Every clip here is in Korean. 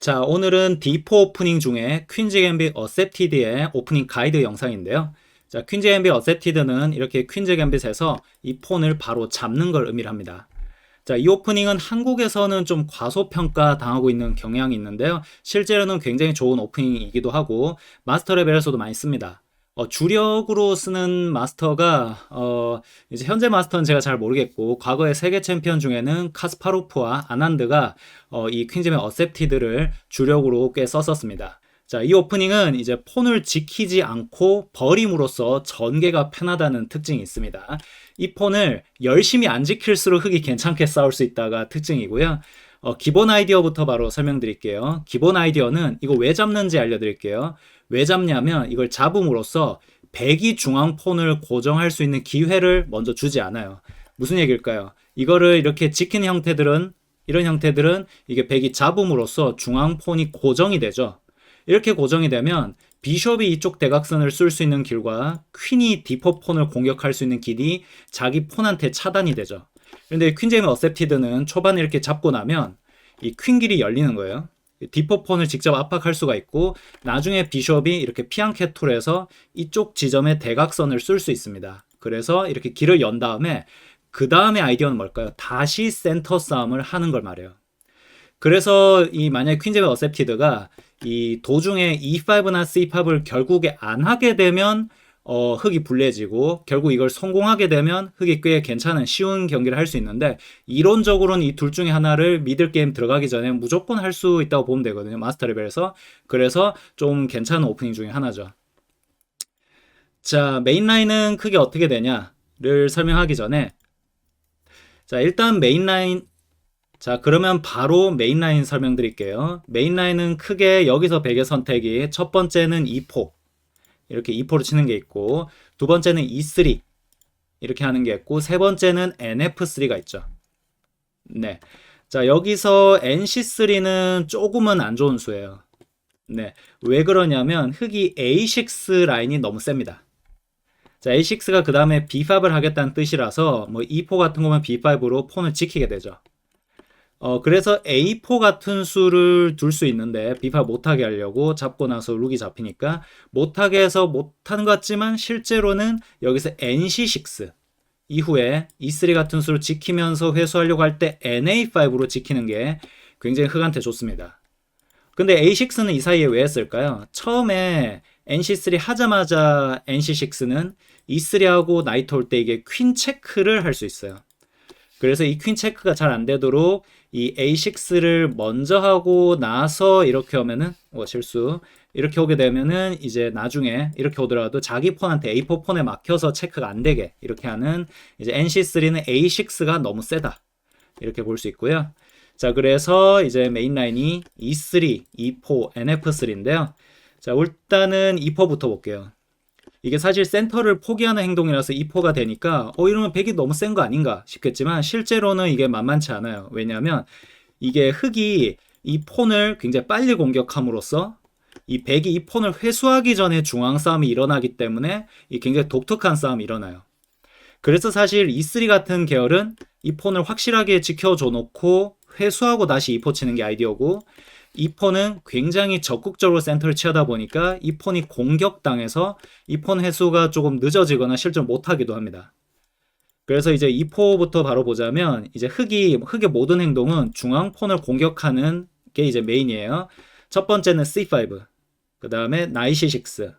자, 오늘은 D4 오프닝 중에 퀸즈 갬빗 어셉티드의 오프닝 가이드 영상인데요. 자, 퀸즈 갬빗 어셉티드는 이렇게 퀸즈 갬빗에서 이 폰을 바로 잡는 걸 의미를 합니다. 자, 이 오프닝은 한국에서는 좀 과소평가 당하고 있는 경향이 있는데요. 실제로는 굉장히 좋은 오프닝이기도 하고 마스터 레벨에서도 많이 씁니다. 어, 주력으로 쓰는 마스터가 어, 이제 현재 마스터는 제가 잘 모르겠고 과거의 세계 챔피언 중에는 카스파로프와 아난드가 어, 이 퀸즈맨 어셉티드를 주력으로 꽤 썼었습니다. 자, 이 오프닝은 이제 폰을 지키지 않고 버림으로써 전개가 편하다는 특징이 있습니다. 이 폰을 열심히 안 지킬수록 흙이 괜찮게 싸울 수 있다가 특징이고요. 어, 기본 아이디어부터 바로 설명드릴게요. 기본 아이디어는 이거 왜 잡는지 알려드릴게요. 왜 잡냐면 이걸 잡음으로써 배기 중앙 폰을 고정할 수 있는 기회를 먼저 주지 않아요. 무슨 얘기일까요? 이거를 이렇게 지키는 형태들은 이런 형태들은 이게 백이 잡음으로써 중앙 폰이 고정이 되죠. 이렇게 고정이 되면 비숍이 이쪽 대각선을 쓸 수 있는 길과 퀸이 디퍼 폰을 공격할 수 있는 길이 자기 폰한테 차단이 되죠. 그런데 퀸제미 어셉티드는 초반에 이렇게 잡고 나면 이 퀸 길이 열리는 거예요. 디퍼 폰을 직접 압박할 수가 있고 나중에 비숍이 이렇게 피앙캐톨에서 이쪽 지점에 대각선을 쓸 수 있습니다. 그래서 이렇게 길을 연 다음에 그 다음에 아이디어는 뭘까요? 다시 센터 싸움을 하는 걸 말해요. 그래서 이 만약에 퀸제미 어셉티드가 이 도중에 E5나 C5을 결국에 안 하게 되면 어, 흙이 불리해지고 결국 이걸 성공하게 되면 흙이 꽤 괜찮은 쉬운 경기를 할 수 있는데 이론적으로는 이 둘 중에 하나를 미들 게임 들어가기 전에 무조건 할 수 있다고 보면 되거든요 마스터 레벨에서. 그래서 좀 괜찮은 오프닝 중에 하나죠. 자 메인 라인은 크게 어떻게 되냐를 설명하기 전에 자 일단 메인 라인 자 그러면 바로 메인 라인 설명드릴게요. 메인 라인은 크게 여기서 베개 선택이 첫 번째는 2포 이렇게 2포로 치는 게 있고 두 번째는 E3 이렇게 하는 게 있고 세 번째는 NF3가 있죠. 네. 자, 여기서 NC3는 조금은 안 좋은 수예요. 네. 왜 그러냐면 흙이 A6 라인이 너무 셉니다. 자, A6가 그 다음에 B5을 하겠다는 뜻이라서 뭐 E4 같은 거면 B5로 폰을 지키게 되죠. 어, 그래서 A4 같은 수를 둘 수 있는데 비파 못하게 하려고 잡고 나서 룩이 잡히니까 못하게 해서 못하는 것 같지만 실제로는 여기서 NC6 이후에 E3 같은 수를 지키면서 회수하려고 할 때 NA5로 지키는 게 굉장히 흑한테 좋습니다. 근데 A6는 이 사이에 왜 했을까요? 처음에 NC3 하자마자 NC6는 E3하고 나이트 올 때 이게 퀸 체크를 할 수 있어요. 그래서 이 퀸 체크가 잘 안 되도록 이 A6를 먼저 하고 나서 이렇게 오면은 뭐 실수 이렇게 오게 되면은 이제 나중에 이렇게 오더라도 자기 폰한테 A4 폰에 막혀서 체크가 안 되게 이렇게 하는 이제 NC3는 A6가 너무 세다 이렇게 볼 수 있고요. 자 그래서 이제 메인 라인이 E3, E4, NF3인데요. 자 일단은 E4부터 볼게요. 이게 사실 센터를 포기하는 행동이라서 2포가 되니까 어 이러면 100이 너무 센 거 아닌가 싶겠지만 실제로는 이게 만만치 않아요. 왜냐하면 이게 흙이 이 폰을 굉장히 빨리 공격함으로써 이 100이 이 폰을 회수하기 전에 중앙 싸움이 일어나기 때문에 이 굉장히 독특한 싸움이 일어나요. 그래서 사실 E3 같은 계열은 이 폰을 확실하게 지켜줘 놓고 회수하고 다시 2포 치는 게 아이디어고 이 폰은 굉장히 적극적으로 센터를 취하다 보니까 이 폰이 공격당해서 이 폰 회수가 조금 늦어지거나 실전 못하기도 합니다. 그래서 이제 이 포부터 바로 보자면 이제 흑이 흑의 모든 행동은 중앙 폰을 공격하는 게 이제 메인이에요. 첫 번째는 C5, 그 다음에 나이 C6,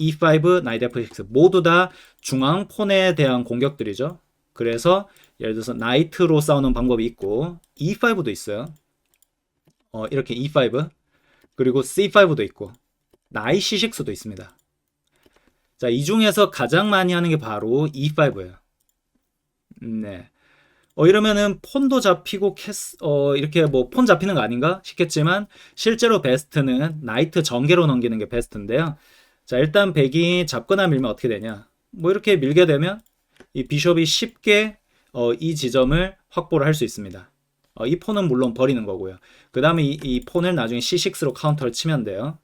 E5, 나이 F6 모두 다 중앙 폰에 대한 공격들이죠. 그래서 예를 들어서 나이트로 싸우는 방법이 있고 E5도 있어요. 어, 이렇게 E5 그리고 C5도 있고 나이 C6도 있습니다. 자, 이 중에서 가장 많이 하는 게 바로 E5예요. 네. 어, 이러면은 폰도 잡히고 캐스, 어, 이렇게 뭐 폰 잡히는 거 아닌가 싶겠지만 실제로 베스트는 나이트 전개로 넘기는 게 베스트인데요. 자, 일단 백이 잡거나 밀면 어떻게 되냐? 뭐 이렇게 밀게 되면 이 비숍이 쉽게 어, 이 지점을 확보를 할 수 있습니다. 어, 이 폰은 물론 버리는 거고요. 그 다음에 이, 이 폰을 나중에 C6로 카운터를 치면 돼요.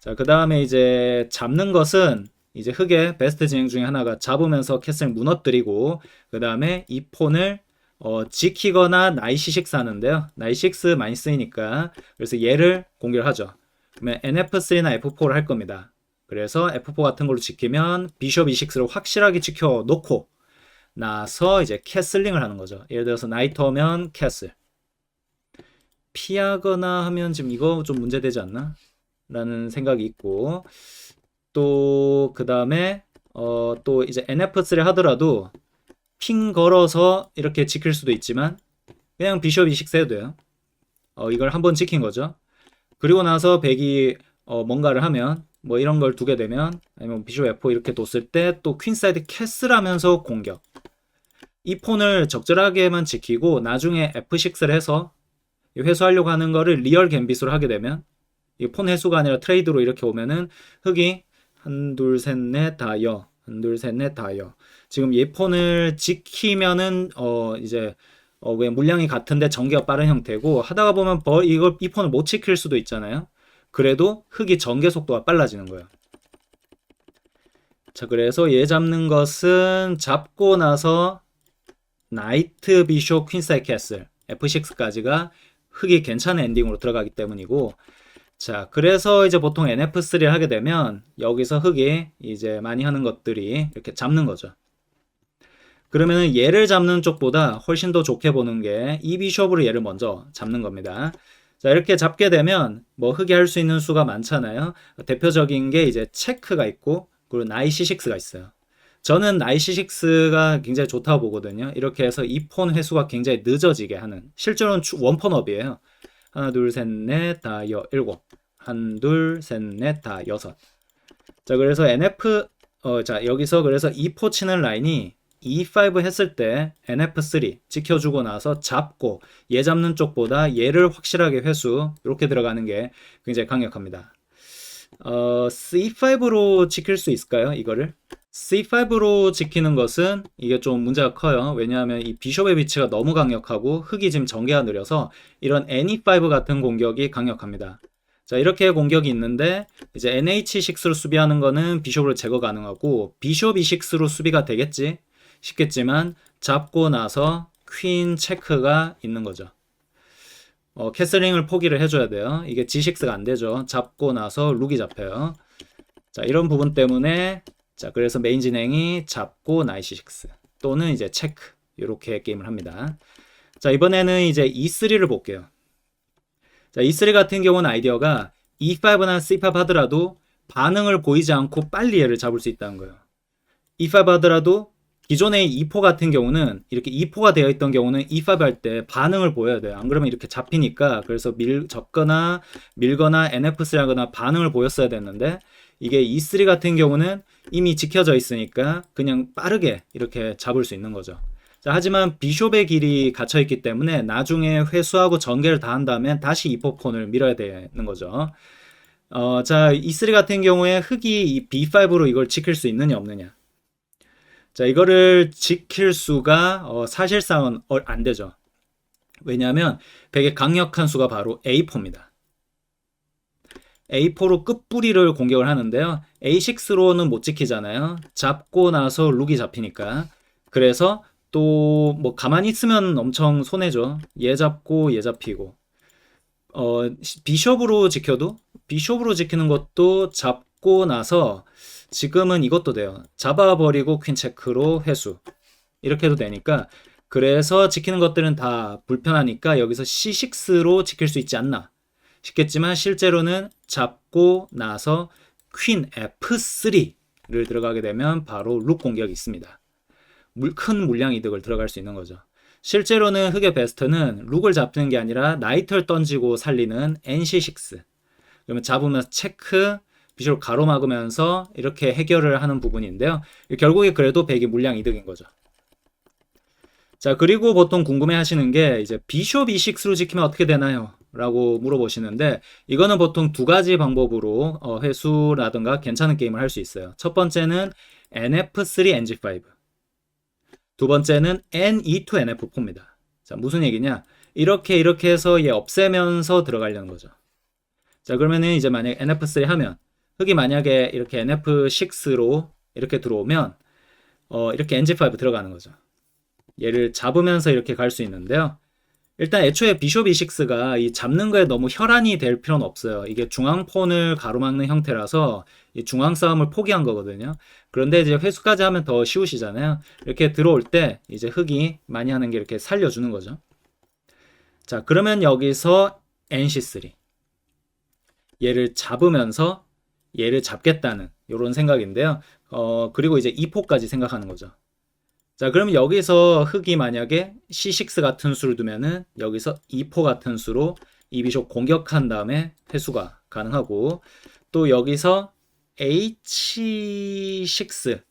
자, 그 다음에 이제 잡는 것은 이제 흑의 베스트 진행 중에 하나가 잡으면서 캐슬 무너뜨리고 그 다음에 이 폰을 어, 지키거나 나이 C6 하는데요. 나이 6 많이 쓰이니까 그래서 얘를 공개를 하죠. 그러면 NF3나 F4를 할 겁니다. 그래서 F4 같은 걸로 지키면 비숍 E6를 확실하게 지켜 놓고 나서 이제 캐슬링을 하는 거죠. 예를 들어서 나이터면 캐슬. 피하거나 하면 지금 이거 좀 문제되지 않나? 라는 생각이 있고 또 그 다음에 어, 또 이제 NF3 하더라도 핑 걸어서 이렇게 지킬 수도 있지만 그냥 비숍 E6 해도 돼요. 어, 이걸 한번 지킨 거죠. 그리고 나서 백이 어, 뭔가를 하면 뭐 이런 걸 두게 되면 아니면 비숍 F4 이렇게 뒀을 때 또 퀸사이드 캐슬하면서 공격. 이 폰을 적절하게만 지키고 나중에 F6를 해서 이 회수하려고 하는 거를 리얼 갬빗으로 하게 되면 이 폰 회수가 아니라 트레이드로 이렇게 오면은 흑이 한, 둘, 셋, 넷, 다 여. 한, 둘, 셋, 넷, 다 여. 지금 이 폰을 지키면은 어 이제 어왜 물량이 같은데 전개가 빠른 형태고 하다가 보면 버, 이걸 이 폰을 못 지킬 수도 있잖아요. 그래도 흑이 전개 속도가 빨라지는 거예요. 자, 그래서 얘 잡는 것은 잡고 나서 나이트 비쇼 퀸사이 캐슬 F6까지가 흑이 괜찮은 엔딩으로 들어가기 때문이고 자, 그래서 이제 보통 NF3를 하게 되면 여기서 흑이 이제 많이 하는 것들이 이렇게 잡는 거죠. 그러면은 얘를 잡는 쪽보다 훨씬 더 좋게 보는 게 이 비숍으로 얘를 먼저 잡는 겁니다. 자, 이렇게 잡게 되면 뭐 흑이 할 수 있는 수가 많잖아요. 대표적인 게 이제 체크가 있고 그리고 나이 C6가 있어요. 저는 나이 C6가 굉장히 좋다고 보거든요. 이렇게 해서 이폰 회수가 굉장히 늦어지게 하는 실제로는 원폰업이에요. 하나, 둘, 셋, 넷, 다, 여, 일곱. 한, 둘, 셋, 넷, 다, 여섯. 자, 그래서 NF, 어, 자, 여기서 그래서 E4 치는 라인이 E5 했을 때 NF3 지켜주고 나서 잡고 얘 잡는 쪽보다 얘를 확실하게 회수 이렇게 들어가는 게 굉장히 강력합니다. 어, C5로 지킬 수 있을까요? 이거를? C5로 지키는 것은 이게 좀 문제가 커요. 왜냐하면 이 비숍의 위치가 너무 강력하고 흑이 지금 전개가 느려서 이런 NE5 같은 공격이 강력합니다. 자, 이렇게 공격이 있는데 이제 NH6로 수비하는 거는 비숍으로 제거 가능하고 비숍 E6로 수비가 되겠지 싶겠지만 잡고 나서 퀸 체크가 있는 거죠. 어, 캐슬링을 포기를 해줘야 돼요. 이게 G6가 안 되죠. 잡고 나서 룩이 잡혀요. 자, 이런 부분 때문에 자, 그래서 메인 진행이 잡고 나이시 6 또는 이제 체크 이렇게 게임을 합니다. 자, 이번에는 이제 E3를 볼게요. 자, E3 같은 경우는 아이디어가 E5나 C5 하더라도 반응을 보이지 않고 빨리 얘를 잡을 수 있다는 거예요. E5 하더라도 기존의 E4 같은 경우는 이렇게 E4가 되어 있던 경우는 E5 할 때 반응을 보여야 돼요. 안 그러면 이렇게 잡히니까 그래서 밀 접거나 밀거나 NF3 하거나 반응을 보였어야 됐는데 이게 E3 같은 경우는 이미 지켜져 있으니까 그냥 빠르게 이렇게 잡을 수 있는 거죠. 자, 하지만 비숍의 길이 갇혀 있기 때문에 나중에 회수하고 전개를 다 한다면 다시 E4폰을 밀어야 되는 거죠. 어, 자, E3 같은 경우에 흑이 이 B5로 이걸 지킬 수 있느냐 없느냐. 자, 이거를 지킬 수가 어, 사실상은 어, 안 되죠. 왜냐하면 백의 강력한 수가 바로 A4입니다. A4로 끝뿌리를 공격을 하는데요. A6로는 못 지키잖아요. 잡고 나서 룩이 잡히니까. 그래서 또 뭐 가만히 있으면 엄청 손해죠. 얘 잡고 얘 잡히고. 어, 비숍으로 지켜도 비숍으로 지키는 것도 잡고 나서 지금은 이것도 돼요. 잡아버리고 퀸 체크로 회수. 이렇게 해도 되니까 그래서 지키는 것들은 다 불편하니까 여기서 C6로 지킬 수 있지 않나 싶겠지만 실제로는 잡고 나서 퀸 F3를 들어가게 되면 바로 룩 공격이 있습니다. 물, 큰 물량 이득을 들어갈 수 있는 거죠. 실제로는 흑의 베스트는 룩을 잡는 게 아니라 나이트를 던지고 살리는 NC6. 그러면 잡으면서 체크, 비주얼 가로막으면서 이렇게 해결을 하는 부분인데요. 결국에 그래도 백이 물량 이득인 거죠. 자, 그리고 보통 궁금해 하시는 게 이제 비숍 E6로 지키면 어떻게 되나요? 라고 물어보시는데 이거는 보통 두 가지 방법으로 어, 회수라든가 괜찮은 게임을 할 수 있어요. 첫 번째는 NF3 NG5 두 번째는 NE2 NF4입니다. 자, 무슨 얘기냐? 이렇게 이렇게 해서 얘 없애면서 들어가려는 거죠. 자, 그러면은 이제 만약 NF3 하면 흑이 만약에 이렇게 NF6로 이렇게 들어오면 어, 이렇게 NG5 들어가는 거죠. 얘를 잡으면서 이렇게 갈 수 있는데요. 일단 애초에 비숍 E6가 이 잡는 거에 너무 혈안이 될 필요는 없어요. 이게 중앙폰을 가로막는 형태라서 이 중앙 싸움을 포기한 거거든요. 그런데 이제 회수까지 하면 더 쉬우시잖아요. 이렇게 들어올 때 이제 흑이 많이 하는 게 이렇게 살려주는 거죠. 자, 그러면 여기서 NC3 얘를 잡으면서 얘를 잡겠다는 이런 생각인데요. 어, 그리고 이제 2포까지 생각하는 거죠. 자, 그러면 여기서 흑이 만약에 C6 같은 수를 두면은 여기서 2포 같은 수로 이 비숍 공격한 다음에 회수가 가능하고 또 여기서 H6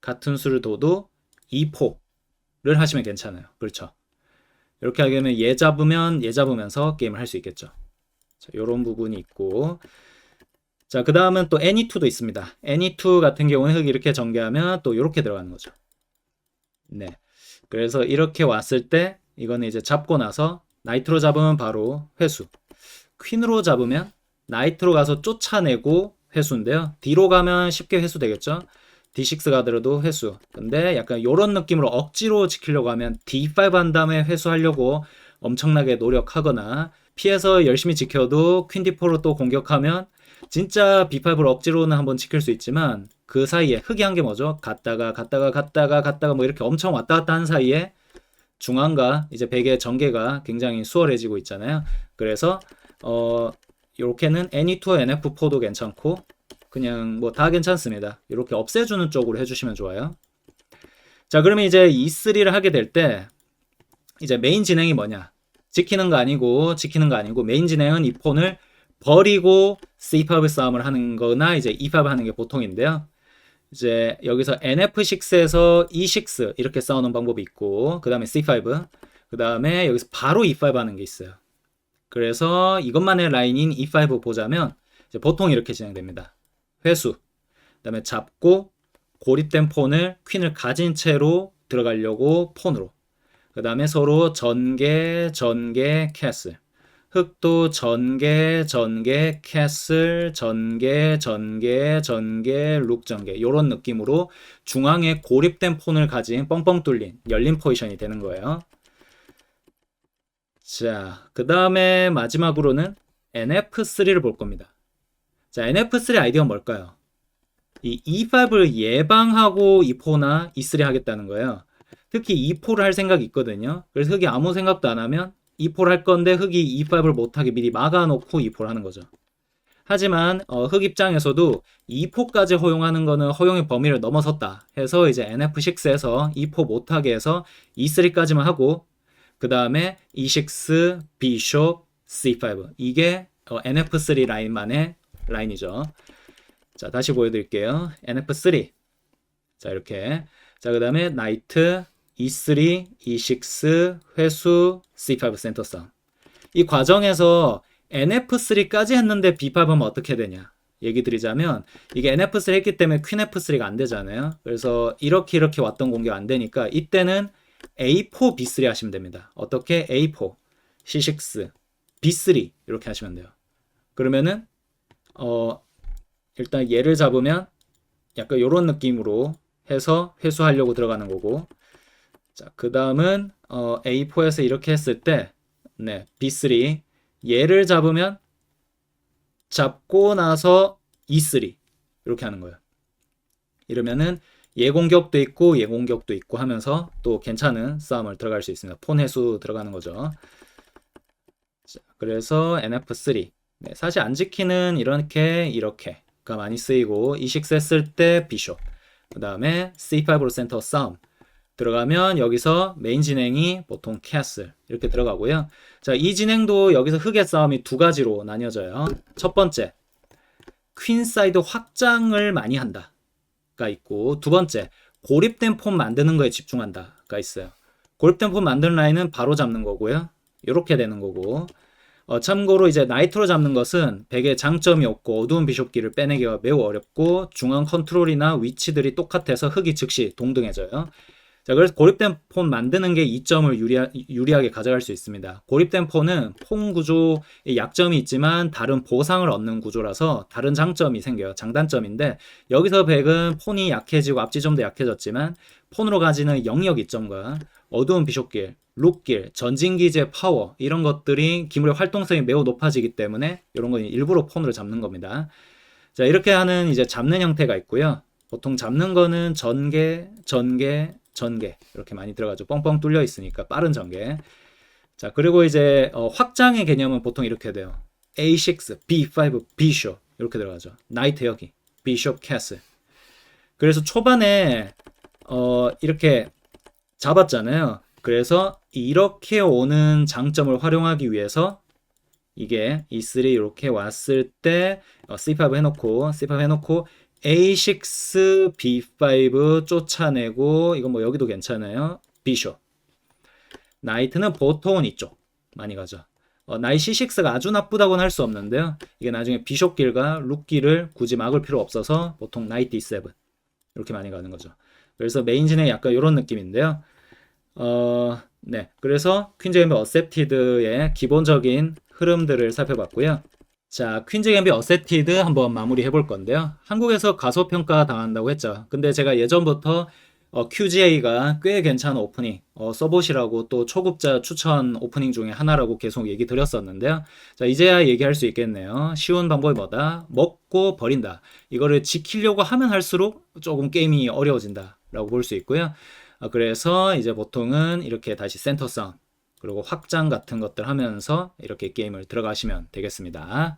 같은 수를 둬도 2포를 하시면 괜찮아요. 그렇죠. 이렇게 하게 되면 얘 잡으면 얘 잡으면서 게임을 할 수 있겠죠. 자, 이런 부분이 있고 자, 그 다음은 또 any2도 있습니다. any2 같은 경우는 흑 이렇게 전개하면 또 이렇게 들어가는 거죠. 네. 그래서 이렇게 왔을 때 이거는 이제 잡고 나서 나이트로 잡으면 바로 회수. 퀸으로 잡으면 나이트로 가서 쫓아내고 회수인데요. D로 가면 쉽게 회수 되겠죠? D6 가더라도 회수. 근데 약간 이런 느낌으로 억지로 지키려고 하면 D5 한 다음에 회수하려고 엄청나게 노력하거나 피해서 열심히 지켜도 퀸 D4로 또 공격하면 진짜 B5를 억지로는 한번 지킬 수 있지만 그 사이에 흑이 한 게 뭐죠? 갔다가 갔다가 갔다가 갔다가 뭐 이렇게 엄청 왔다 갔다 한 사이에 중앙과 이제 백의 전개가 굉장히 수월해지고 있잖아요. 그래서 어 이렇게는 NE2, NF4도 괜찮고 그냥 뭐 다 괜찮습니다. 이렇게 없애주는 쪽으로 해주시면 좋아요. 자 그러면 이제 E3를 하게 될 때 이제 메인 진행이 뭐냐? 지키는 거 아니고 지키는 거 아니고 메인 진행은 이 폰을 버리고 C5 싸움을 하는 거나 이제 E5 하는 게 보통인데요. 이제 여기서 NF6에서 E6 이렇게 싸우는 방법이 있고 그 다음에 C5 그 다음에 여기서 바로 E5 하는 게 있어요. 그래서 이것만의 라인인 E5 보자면 보통 이렇게 진행됩니다. 회수 그 다음에 잡고 고립된 폰을 퀸을 가진 채로 들어가려고 폰으로 그 다음에 서로 전개 전개 캐슬 흑도 전개, 전개, 캐슬, 전개, 전개, 전개, 룩 전개 이런 느낌으로 중앙에 고립된 폰을 가진 뻥뻥 뚫린 열린 포지션이 되는 거예요. 자, 그 다음에 마지막으로는 NF3를 볼 겁니다. 자, NF3 아이디어가 뭘까요? 이 E5를 예방하고 E4나 E3 하겠다는 거예요. 특히 E4를 할 생각이 있거든요. 그래서 흑이 아무 생각도 안 하면 E4를 할 건데 흑이 E5를 못하게 미리 막아놓고 E4를 하는 거죠. 하지만 어, 흑 입장에서도 E4까지 허용하는 거는 허용의 범위를 넘어섰다 해서 이제 NF6에서 E4 못하게 해서 E3까지만 하고 그 다음에 E6, Bishop, C5 이게 어, NF3 라인만의 라인이죠. 자 다시 보여드릴게요. NF3 자 이렇게 자 그 다음에 나이트 E3, E6, 회수, C5 센터 싸움. 이 과정에서 NF3까지 했는데 B5은 어떻게 되냐? 얘기 드리자면 이게 NF3 했기 때문에 퀸 F3가 안 되잖아요. 그래서 이렇게 이렇게 왔던 공격 안 되니까 이때는 A4, B3 하시면 됩니다. 어떻게? A4, C6, B3 이렇게 하시면 돼요. 그러면은 어 일단 얘를 잡으면 약간 이런 느낌으로 해서 회수하려고 들어가는 거고 자, 그 다음은 어, A4에서 이렇게 했을 때 네, B3 얘를 잡으면 잡고 나서 E3 이렇게 하는 거예요. 이러면은 얘 공격도 있고 얘 공격도 있고 하면서 또 괜찮은 싸움을 들어갈 수 있습니다. 폰 해수 들어가는 거죠. 자, 그래서 NF3 네, 사실 안 지키는 이렇게 이렇게가 많이 쓰이고 E6 했을 때 비숍 그 다음에 C5로 센터 싸움 들어가면 여기서 메인 진행이 보통 캐슬 이렇게 들어가고요. 자, 이 진행도 여기서 흑의 싸움이 두 가지로 나뉘어져요. 첫 번째, 퀸 사이드 확장을 많이 한다가 있고 두 번째, 고립된 폼 만드는 거에 집중한다가 있어요. 고립된 폼 만드는 라인은 바로 잡는 거고요. 이렇게 되는 거고 어, 참고로 이제 나이트로 잡는 것은 백의 장점이 없고 어두운 비숍기를 빼내기가 매우 어렵고 중앙 컨트롤이나 위치들이 똑같아서 흑이 즉시 동등해져요. 자, 그래서 고립된 폰 만드는 게 이점을 유리하, 유리하게 가져갈 수 있습니다. 고립된 폰은 폰 구조의 약점이 있지만 다른 보상을 얻는 구조라서 다른 장점이 생겨요. 장단점인데 여기서 100은 폰이 약해지고 더 약해졌지만 폰으로 가지는 영역 이점과 어두운 비숍길, 룩길, 전진기제 파워 이런 것들이 기물의 활동성이 매우 높아지기 때문에 이런 건 일부러 폰으로 잡는 겁니다. 자, 이렇게 하는 이제 잡는 형태가 있고요. 보통 잡는 거는 전개, 전개, 전개 이렇게 많이 들어가죠. 뻥뻥 뚫려 있으니까 빠른 전개. 자, 그리고 이제 어, 확장의 개념은 보통 이렇게 돼요. A6, B5, Bishop 이렇게 들어가죠. 나이트 여기, Bishop Castle. 그래서 초반에 어, 이렇게 잡았잖아요. 그래서 이렇게 오는 장점을 활용하기 위해서 이게 E3 이렇게 왔을 때 어, C5 해놓고 C5 해놓고 A6, B5 쫓아내고 이건 뭐 여기도 괜찮아요. 비숍. 나이트는 보통은 이쪽 많이 가죠. 어, 나이 C6가 아주 나쁘다고는 할 수 없는데요. 이게 나중에 비숍 길과 룩 길을 굳이 막을 필요 없어서 보통 나이트 D7 이렇게 많이 가는 거죠. 그래서 메인진의 약간 이런 느낌인데요. 어, 네. 그래서 갬비 어셉티드의 기본적인 흐름들을 살펴봤고요. 자, 퀸즈 갬비 어셉티드 한번 마무리 해 볼 건데요. 한국에서 가소평가 당한다고 했죠. 근데 제가 예전부터 어, QGA가 꽤 괜찮은 오프닝, 어, 써보시라고 또 초급자 추천 오프닝 중에 하나라고 계속 얘기 드렸었는데요. 자, 이제야 얘기할 수 있겠네요. 쉬운 방법이 뭐다? 먹고 버린다. 이거를 지키려고 하면 할수록 조금 게임이 어려워진다. 라고 볼 수 있고요. 어, 그래서 이제 보통은 이렇게 다시 센터성, 그리고 확장 같은 것들 하면서 이렇게 게임을 들어가시면 되겠습니다.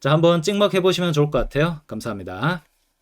자, 한번 찍먹 해보시면 좋을 것 같아요. 감사합니다.